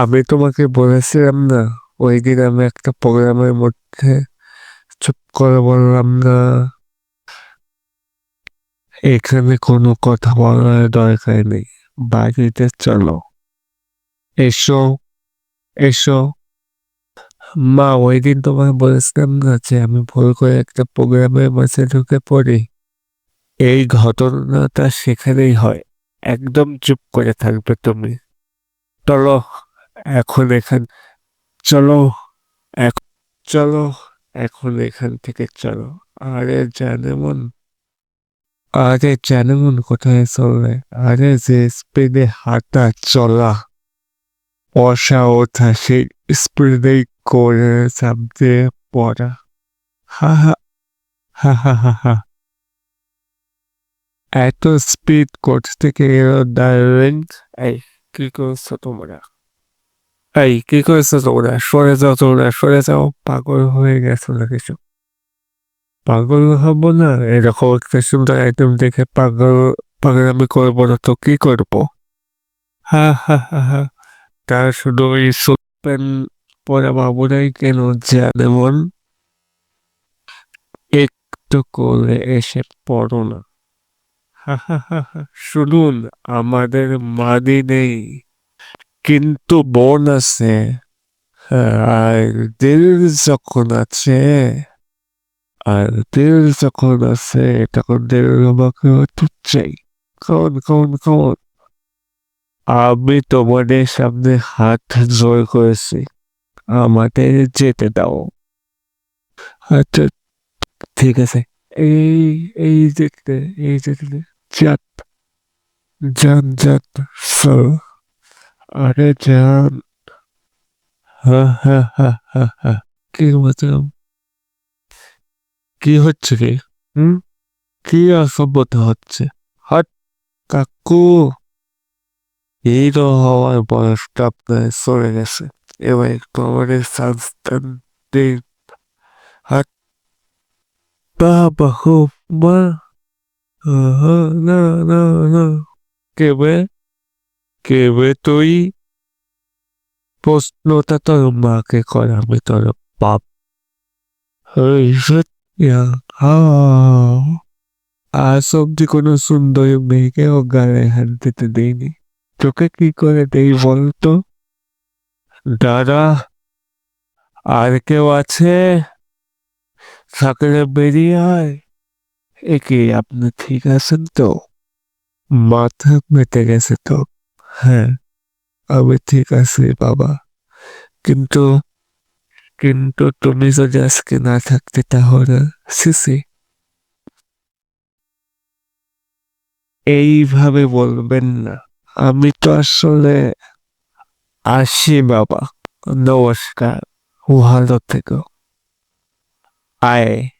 আমি তোমাকে বলেছিলাম না, ওই দিন আমি একটা প্রোগ্রামের মধ্যে চুপ করে বললাম না। এখানে কোনো কথা বলার দরকার নেই, বাড়িতে চলো। এসো এসো। মা, ওই দিন তোমাকে বলেছিলাম না যে আমি ভুল করে একটা প্রোগ্রামের মাঝে ঢুকে পড়ি? এই ঘটনাটা সেখানেই হয়, একদম চুপ করে থাকবে তুমি। চলো। এখন এখান, চলো এক- চলো, এখন এখান থেকে চলো। আরে জানেমন আরে জানেমন কোথায় চলবে? আরে যে স্পিডে হাঁটা চলা, বসা ওঠা, সেই স্পিডেই করে সামনে পড়া। হা হা হা হা হা হা। এত স্পিড কোথা থেকে এলো ডার্লিং এই, কি করছ তোমরা? এই, কি করছ তোমরা? সরে যাও তোমরা, সরে যাও। পাগল হয়ে গেছো না কিছু? পাগল হব না? এরকম একটা সুন্দর আইটেম দেখে পাগল পাগল আমি করব না তো কি করব? হা হা হা শুধু ওই পরে বাবুরাই কেন জানে মন? একটু করে এসে পড়ো না। হা হা হা হা। শুনুন, আমাদের মাদি নেই। কিন্তু বোন আছে। আর দিল যখন আছে, আর দিল যখন আছে, তখন দিল আমাকে চাই। কোন কোন কোন। আমি তোমাদের সামনে হাত জোর করেছি। আমাদের যেতে দাও। আচ্ছা ঠিক আছে। এই এই যেতে এই যেতে যাত, যান যান স্যার। আরে যান হা হা হা হা হা কি কি হচ্ছে কি হুম? কি অসভ্যতা হচ্ছে? হট কাকু। হিরো হওয়ার বয়সটা আপনার চলে গেছে। এবার আমাদের সাবস্টান দিন হাট। বাবা হো মা। না না না। কেবে কেবে তুই? প্রশ্নটা তোর মাকে কর আমি তোর বাপ আজ অব্দি কোনো সুন্দরী মেয়েকেও গায়ে হাত দিতে দেয়নি তোকে কি করে দেই বলতো? দাদা, আর কেউ আছে? সকালে বেরিয়ে আয়। একে আপনি ঠিক আছেন তো? মাথা মেতে গেছে তো? হ্যাঁ আমি ঠিক আছি বাবা। কিন্তু কিন্তু তুমি যদি আজকে না থাকতে তাহলে, সিসি। এইভাবে বলবেন না। আমি তো আসলে আসি বাবা। নমস্কার। ভালো থেকো। আয়।